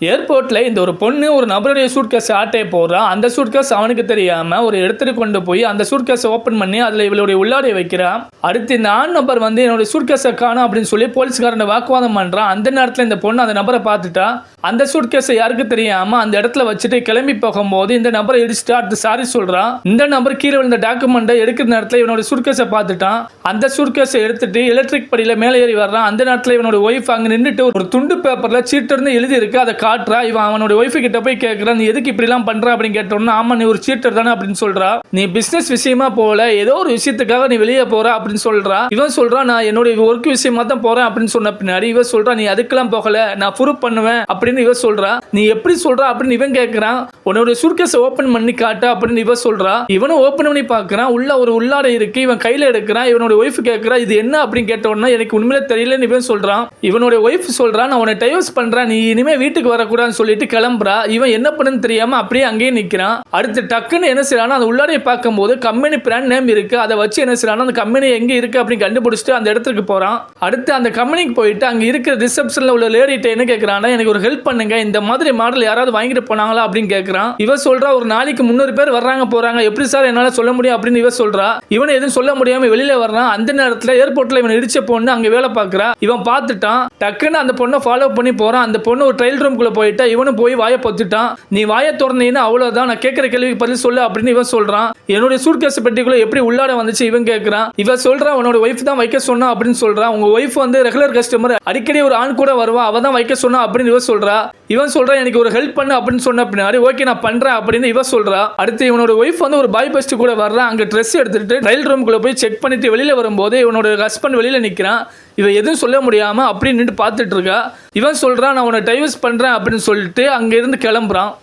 ஏர்போர்ட்டில் இந்த ஒரு பொண்ணு ஒரு நபருடைய சூட் கேஸ் போடுறான் அந்த சூட் கேஸ் அவனுக்கு தெரியாமல் ஒரு இடத்துக்கு கொண்டு போய் அந்த சூட்கேஸை ஓப்பன் பண்ணி அதில் இவளுடைய உள்ளாடை வைக்கிறான் அடுத்து இந்த ஆண் நபர் வந்து என்னுடைய சூட் கேஸை காணும் அப்படின்னு சொல்லி போலீஸ்காரன் வாக்குவாதம் பண்ணுறான் அந்த நேரத்தில் இந்த பொண்ணு அந்த நபரை பார்த்துட்டா. அந்த சூட் கேஸை யாருக்கு தெரியாம அந்த இடத்துல வச்சுட்டு கிளம்பி போகும்போது இந்த நபரை இடிச்சுட்டு அடுத்து சாரி சொல்றான். இந்த நபர் கீழே விழுந்த டாக்குமெண்ட்டை எடுக்கிற நேரத்துல இவனோட சூட் கேஸை பார்த்துட்டான். அந்த சூட்கேஸை எடுத்துட்டு எலக்ட்ரிக் படியில மேலே ஏறி வர்றான். அந்த நேரத்துல இவனோட ஒய்ஃப் அங்க நின்றுட்டு ஒரு துண்டு பேப்பர்ல சீட்டு இருந்து எழுதி இருக்கு அதை காட்டுறா. இவன் அவனோட ஒய்ஃபு கிட்ட போய் கேட்கிறான் நீ எதுக்கு இப்படி எல்லாம் பண்ற? அப்படின்னு கேட்டோம்னா ஆமா நீ ஒரு சீட்டர் தானே? அப்படின்னு சொல்றா. நீ பிசினஸ் விஷயமா போல ஏதோ ஒரு விஷயத்துக்காக நீ வெளியே போற அப்படின்னு சொல்றா. இவன் சொல்றான் நான் என்னோட ஒர்க் விஷயமா தான் போறேன் அப்படின்னு சொன்ன பின்னாடி இவன் சொல்றா நீ அதுக்கெல்லாம் போகல. நான் ப்ரூவ் பண்ணுவேன் அப்படின்னு இவன் சொல்றா. நீ எப்படி சொல்ற அப்படின்னு இவன் கேட்கிறான் உன்னோட சுர்கேஸ் ஓபன் பண்ணி காட்டு அப்படின்னு இவன் சொல்றா. இவனும் ஓபன் பண்ணி பாக்குறான் உள்ள ஒரு உள்ளாடை இருக்கு. இவன் கையில எடுக்கிறான். இவனோட ஒய்ஃப் கேட்கறா இது என்ன? அப்படின்னு கேட்டோன்னா எனக்கு உண்மையில தெரியலன்னு இவன் சொல்றான். இவனோட ஒய்ஃப் சொல்றான் நான் உன்னை டைவர்ஸ் பண்றேன். நீ இனிமே வீட்டுக்கு வரக்கூடாதுன்னு சொல்லிட்டு கிளம்புறா. இவன் என்ன பண்ணுன்னு தெரியாம அப்படியே அங்கேயே நிக்கிறான். அடுத்து டக்குன்னு என்ன செய்யறான் அந்த உள்ளாடையை பார்க்கும்போது கம்பெனி பிராண்ட் நேம் இருக்கு. அதை வச்சு என்ன செய்யறான் அந்த கம்பெனி எங்க இருக்கு அப்படின்னு கண்டுபிடிச்சிட்டு அந்த இடத்துக்கு போறான். அடுத்து அந்த கம்பெனிக்கு போயிட்டு அங்க இருக்கிற ரிசப்ஷன்ல உள்ள லேடிட்ட என்ன கேட்கறான்னா எனக்கு ஒரு ஹெல்ப் பண்ணுங்க. இந்த மாதிரி மாடல் யாராவது வாங்கிட்டு போனாங்களா அப்படின்னு கேட்கறான் இவன் சொல்றா ஒரு நாளைக்கு முந்நூறு பேர் வர்றாங்க போறாங்க. எப்படி சார் என்னால சொல்ல முடியும் அப்படின்னு இவன் சொல்றா. இவன் எதுவும் சொல்ல முடியாம வெளியில வர்றான். அந்த நேரத்துல ஏர்போர்ட்ல இவன் இடிச்ச பொண்ணு அங்க வேலை பாக்குறா இவன் பார்த்துட்டான். டக்குன்னு அந்த பொண்ணை ஃபாலோ பண்ணி போறான். அந்த பொண்ணு ஒரு ட்ரையல் ரூம்குள்ள போயிட்டா. இவனும் போய் வாயை பொத்துட்டான். நீ வாயை திறந்தீங்கன்னா அவ்வளவுதான். நான் கேட்கிற கேள்விக்கு பதில் சொல்லு அப்படின்னு இவன் சொல்றான். என்னுடைய சூட்கேஸ் பெட்டிக்குள்ள எப்படி உள்ளாட வந்துச்சு இவன் கேட்கறான் இவன் சொல்றான் உன்னோட ஒய்ஃப் தான் வைக்க சொன்னா அப்படின்னு சொல்றான். உங்க ஒய்ஃப் வந்து ரெகுலர் கஸ்டமர் அடிக்கடி ஒரு ஆண் கூட வருவா. அவ தான் வைக்க சொன்னா அப்படின்னு இவன் சொல்றான் சொல்றா இவன் சொல்றான் எனக்கு ஒரு ஹெல்ப் பண்ணு அப்படின்னு சொன்ன பின்னாடி ஓகே நான் பண்றேன் அப்படின்னு இவன் சொல்றா. அடுத்து இவனோட ஒய்ஃப் வந்து ஒரு பாய் பெஸ்ட் கூட வர்றான் அங்க ட்ரெஸ் எடுத்துட்டு ட்ரையல் ரூம்குள்ள போய் செக் பண்ணிட்டு வெளியில வரும்போது இவனோட ஹஸ்பண்ட் வெளியில நிக்கிறான். இவன் எதுவும் சொல்ல முடியாம அப்படின்னு நின்று பார்த்துட்டு இருக்கா. இவன் சொல்றான் நான் உன்னை டைவர்ஸ் பண்றேன் அப்படின்னு சொல்லிட்டு அங்க இருந்து கிளம்புறான்.